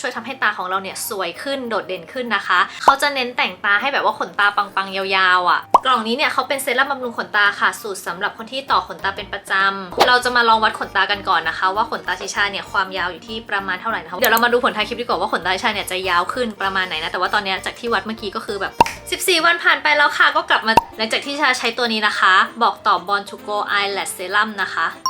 ช่วยทำให้ตาของเราเนี่ยสวยขึ้นโดดเด่นขึ้นนะคะ เขาจะเน้นแต่งตาให้แบบว่าขนตาปังๆยาวๆอะ่ะ กล่องนี้เนี่ยเขาเป็นเซรั่มบำรุงขนตาค่ะ สูตรสำหรับคนที่ต่อขนตาเป็นประจำเราจะมาลองวัดขนตากันก่อนนะคะ ว่าขนตาชิชาเนี่ยความยาวอยู่ที่ประมาณเท่าไหร่นะคะ เดี๋ยวเรามาดูผลท้ายคลิปดีกว่าว่าขนตาชิชาเนี่ยจะยาวขึ้นประมาณไหนนะ แต่ว่าตอนนี้จากที่วัดเมื่อกี้ก็คือแบบ 14 วันผ่านไปแล้วค่ะก็กลับมาหลังจากที่ชาใช้ตัวนี้นะคะ บอกต่อบอลชูโกไอแลชเซรั่มนะคะ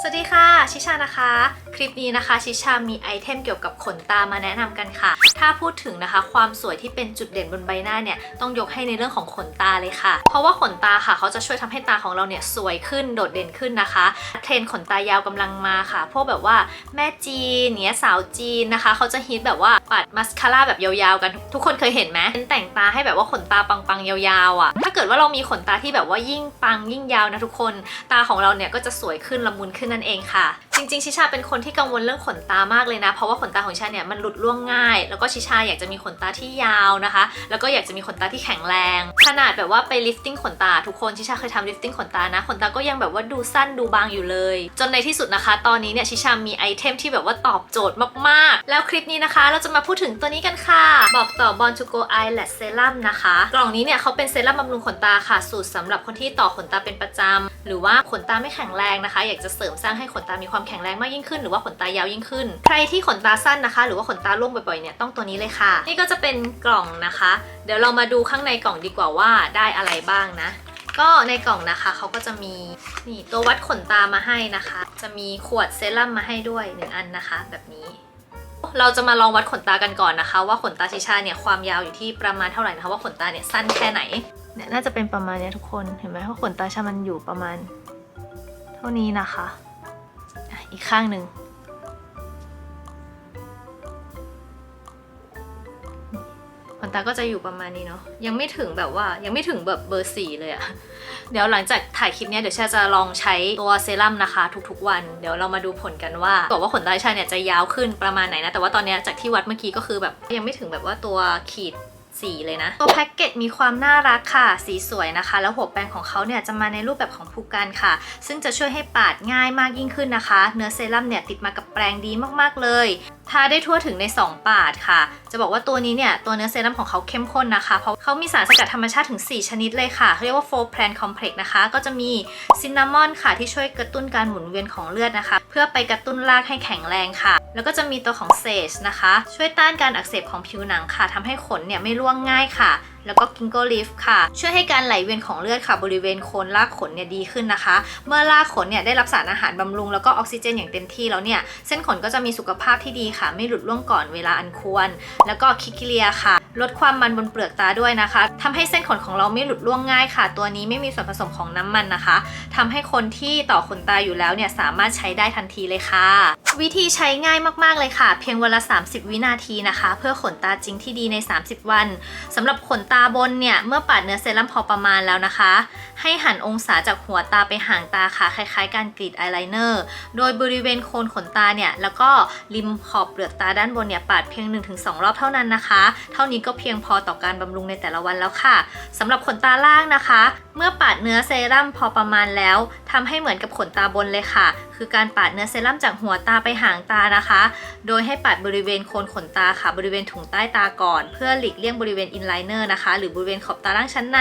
สวัสดีค่ะ ชิชานะคะ คลิปนี้นะคะ ชิชามีไอเทมเกี่ยวกับขนตามาแนะนำกันค่ะ ถ้าพูดถึงนะคะ ความสวยที่เป็นจุดเด่นบนใบหน้าเนี่ยต้องยกให้ในเรื่องของขนตาเลยค่ะ เพราะว่าขนตาค่ะ เขาจะช่วยทำให้ตาของเราเนี่ยสวยขึ้นโดดเด่นขึ้นนะคะ เทรนขนตายาวกำลังมาค่ะ พวกแบบว่าแม่จีนเนี้ยสาวจีนนะคะ เขาจะฮิตแบบว่าปัดมัสคาร่าแบบยาวๆกันทุกคนเคยเห็นไหมเป็นแต่งตาให้แบบว่าขนตาปังๆยาวๆอะถ้าเกิดว่าเรามีขนตาที่แบบว่ายิ่งปังยิ่งยาวนะทุกคน ตาของเราเนี่ยก็จะสวยขึ้นละมุนขึ้นนั่นเองค่ะ จริง ๆ ชิชาเป็นคนที่กังวลเรื่องขนตามากเลยนะ เพราะว่าขนตาของชิชาเนี่ยมันหลุดร่วงง่าย แล้วก็ชิชาอยากจะมีขนตาที่ยาวนะคะ แล้วก็อยากจะมีขนตาที่แข็งแรง ขนาดแบบว่าไปลิฟติ้งขนตาทุกคนชิชาเคยทำลิฟติ้งขนตานะ ขนตาก็ยังแบบว่าดูสั้นดูบางอยู่เลย จนในที่สุดนะคะ ตอนนี้เนี่ยชิชามีไอเทมที่แบบว่าตอบโจทย์มากๆ แล้วคลิปนี้นะคะ เราจะมาพูดถึงตัวนี้กันค่ะ บอกต่อบอลชูโกไอแลชเซรั่มนะคะ กล่องนี้เนี่ยเขาเป็นเซรั่มบำรุงขนตาค่ะ สูตรสำหรับคนที่ต่อขนตาเป็นประจำหรือว่าขนตาไม่แข็งแรงนะคะ อยากจะเสริมสร้างให้ขนตามีความแข็งแรงมากยิ่งขึ้น หรือว่าขนตายาวยิ่งขึ้น ใครที่ขนตาสั้นนะคะ หรือว่าขนตาร่วงบ่อยๆเนี่ยต้องตัวนี้เลยค่ะ นี่ก็จะเป็นกล่องนะคะ เดี๋ยวเรามาดูข้างในกล่องดีกว่าว่าได้อะไรบ้างนะก็ในกล่องนะคะเขาก็จะมีนี่ตัววัดขนตามาให้นะคะ จะมีขวดเซรั่มมาให้ด้วยหนึ่งอันนะคะ แบบนี้ เราจะมาลองวัดขนตากันก่อนนะคะ ว่าขนตาชิชาเนี่ยความยาวอยู่ที่ประมาณเท่าไหร่นะคะ ว่าขนตาเนี่ยสั้นแค่ไหนเนี่ยน่าจะเป็นประมาณเนี้ยทุกคนเห็นไหมว่าขนตาชามันอยู่ประมาณ เท่านี้นะคะ อีกข้างหนึ่งขนตาก็จะอยู่ประมาณนี้เนาะยังไม่ถึงแบบว่ายังไม่ถึงแบบเบอร์สี่เลยอะเดี๋ยวหลังจากถ่ายคลิปเนี้ยเดี๋ยวชาจะลองใช้ตัวเซรั่มนะคะ ทุกๆวัน เดี๋ยวเรามาดูผลกันว่าบอกว่าขนตาชาเนี่ยจะยาวขึ้นประมาณไหนนะแต่ว่าตอนเนี้ยจากที่วัดเมื่อกี้ก็คือแบบยังไม่ถึงแบบว่าตัวขีด สีเลยนะ ตัวแพ็กเกจมีความน่ารักค่ะ สีสวยนะคะ แล้วหัวแปรงของเขาเนี่ยจะมาในรูปแบบของภูการค่ะ ซึ่งจะช่วยให้ปาดง่ายมากยิ่งขึ้นนะคะ เนื้อเซรั่มเนี่ยติดมากับแปรงดีมากๆเลย ทาได้ทั่วถึงใน 2 ปาดค่ะ จะบอกว่าตัวนี้เนี่ย ตัวเนื้อเซรั่มของเขาเข้มข้นนะคะ เพราะเขามีสารสกัดธรรมชาติถึง 4 ชนิดเลยค่ะเรียกว่า4 plan complex นะคะ ก็จะมีซินนามอนค่ะ ที่ช่วยกระตุ้นการหมุนเวียนของเลือดนะคะ เพื่อไปกระตุ้นรากให้แข็งแรงค่ะ แล้วก็จะมีตัวของเซจนะคะ ช่วยต้านการอักเสบของผิวหนังค่ะทำให้ขนเนี่ยไม่ร่วงง่ายค่ะ แล้วก็กิงโกลิฟค่ะ ช่วยให้การไหลเวียนของเลือดค่ะ บริเวณโคนรากขนเนี่ยดีขึ้นนะคะ เมื่อรากขนเนี่ยได้รับสารอาหารบำรุงแล้วก็ออกซิเจนอย่างเต็มที่แล้วเนี่ย เส้นขนก็จะมีสุขภาพที่ดีค่ะ ไม่หลุดร่วงก่อนเวลาอันควร แล้วก็คิคิเลียค่ะ ลดความมันบนเปลือกตาด้วยนะคะทำให้เส้นขนของเราไม่หลุดร่วงง่ายค่ะ ตัวนี้ไม่มีส่วนผสมของน้ำมันนะคะทำให้คนที่ต่อขนตาอยู่แล้วเนี่ยสามารถใช้ได้ทันทีเลยค่ะ วิธีใช้ง่ายมากๆเลยค่ะ เพียงวันละ 30 วินาทีนะคะ เพื่อขนตาจริงที่ดีใน 30 วันสำหรับขนตาบนเนี่ยเมื่อปาดเนื้อเซรั่มพอประมาณแล้วนะคะ ให้หันองศาจากหัวตาไปห่างตาค่ะคล้ายๆ การกรีดอายไลเนอร์โดยบริเวณโคนขนตาเนี่ยแล้วก็ริมขอบเปลือกตาด้านบนเนี่ยปาดเพียง 1-2 รอบเท่านั้นนะคะ เท่านี้ก็เพียงพอต่อการบำรุงในแต่ละวันแล้วค่ะสำหรับขนตาล่างนะคะ เมื่อปาดเนื้อเซรั่มพอประมาณแล้วทำให้เหมือนกับขนตาบนเลยค่ะ คือการปาดเนื้อเซรั่มจากหัวตาไปหางตานะคะ โดยให้ปาดบริเวณโคนขนตาค่ะ บริเวณถุงใต้ตาก่อน เพื่อหลีกเลี่ยงบริเวณอินไลเนอร์นะคะ หรือบริเวณขอบตาล่างชั้นใน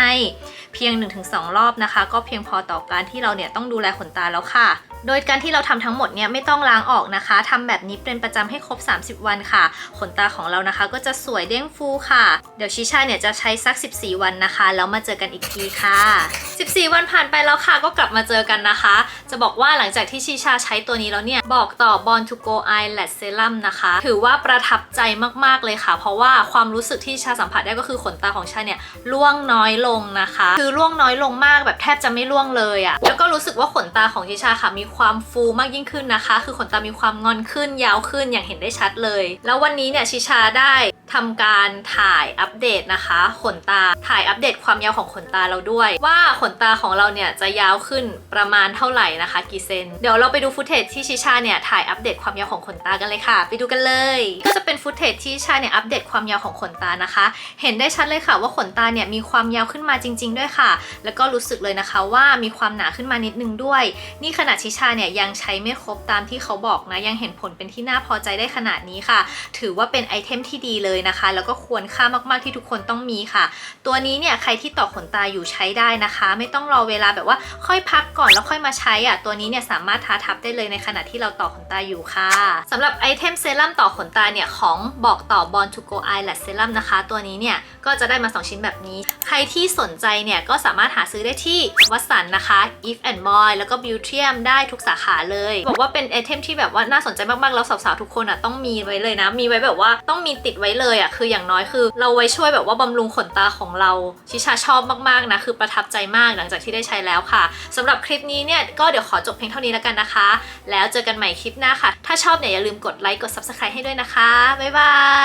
เพียง 1-2 รอบนะคะ ก็เพียงพอต่อการที่เราเนี่ยต้องดูแลขนตาแล้วค่ะ โดยการที่เราทำทั้งหมดเนี่ยไม่ต้องล้างออกนะคะทำแบบนี้เป็นประจำให้ครบ 30 วันค่ะ ขนตาของเรานะคะ ก็จะสวยเด้งฟูค่ะ เดี๋ยวชิชาเนี่ยจะใช้สัก 14 วันนะคะ แล้วมาเจอกันอีกทีค่ะ 14 วันผ่านไปแล้วค่ะ ก็กลับมาเจอกันนะคะ จะบอกว่าหลังจากที่ชิชาใช้ตัวนี้แล้วเนี่ย บอกต่อบอลทูโกไอแลชเซรั่มนะคะ ถือว่าประทับใจมากๆเลยค่ะ เพราะว่าความรู้สึกที่ชาสัมผัสได้ก็คือขนตาของชาเนี่ยร่วงน้อยลงนะคะ คือร่วงน้อยลงมากแบบแทบจะไม่ร่วงเลยอะแล้วก็รู้สึกว่าขนตาของชิชาค่ะ มีความฟูมากยิ่งขึ้นนะคะ คือขนตามีความงอนขึ้นยาวขึ้นอย่างเห็นได้ชัดเลย แล้ววันนี้เนี่ยชิชาได้ ทำการถ่ายอัปเดตนะคะ ขนตาถ่ายอัปเดตความยาวของขนตาเราด้วย ว่าขนตาของเราเนี่ยจะยาวขึ้นประมาณเท่าไหร่นะคะกี่เซนเดี๋ยวเราไปดูฟุตเทจที่ชิชาเนี่ยถ่ายอัปเดตความยาวของขนตากันเลยค่ะ ไปดูกันเลย ก็จะเป็นฟุตเทจที่ชิชาเนี่ยอัปเดตความยาวของขนตานะคะ เห็นได้ชัดเลยค่ะว่าขนตาเนี่ยมีความยาวขึ้นมาจริง ๆ ด้วยค่ะ แล้วก็รู้สึกเลยนะคะว่ามีความหนาขึ้นมานิดนึงด้วย นี่ขนาดชิชาเนี่ยยังใช้ไม่ครบตามที่เขาบอกนะยังเห็นผลเป็นที่น่าพอใจได้ขนาดนี้ค่ะ ถือว่าเป็นไอเทมที่ดีเลยนะคะ แล้วก็ควรค่ามากๆที่ทุกคนต้องมีค่ะ ตัวนี้เนี่ยใครที่ต่อขนตาอยู่ใช้ได้นะคะ ไม่ต้องรอเวลาแบบว่าค่อยพักก่อนแล้วค่อยมาใช้อะตัวนี้เนี่ยสามารถทาทับได้เลยในขณะที่เราต่อขนตาอยู่ค่ะสำหรับไอเทมเซรั่มต่อขนตาเนี่ยของบอกต่อ Born to Go Eyelash Serum นะคะ ตัวนี้เนี่ยก็จะได้มา 2 ชิ้นแบบนี้ ใครที่สนใจเนี่ยก็สามารถหาซื้อได้ที่วัสันนะคะ If and More แล้วก็ Beautyum ได้ทุกสาขาเลย บอกว่าเป็นไอเทมที่แบบว่าน่าสนใจมากๆแล้วสาวๆทุกคนอะต้องมีไว้เลยนะ มีไว้แบบว่าต้องมีติดไว้เลยอะคืออย่างน้อยคือ เราไว้ช่วยแบบว่าบำรุงขนตาของเราชิชาชอบมากๆนะคือประทับใจมากหลังจากที่ได้ใช้แล้วค่ะสำหรับคลิปนี้เนี่ยก็เดี๋ยวขอจบเพียงเท่านี้แล้วกันนะคะ แล้วเจอกันใหม่คลิปหน้าค่ะ ถ้าชอบเนี่ยอย่าลืมกดไลค์กด Subscribe ให้ด้วยนะคะบ๊ายบาย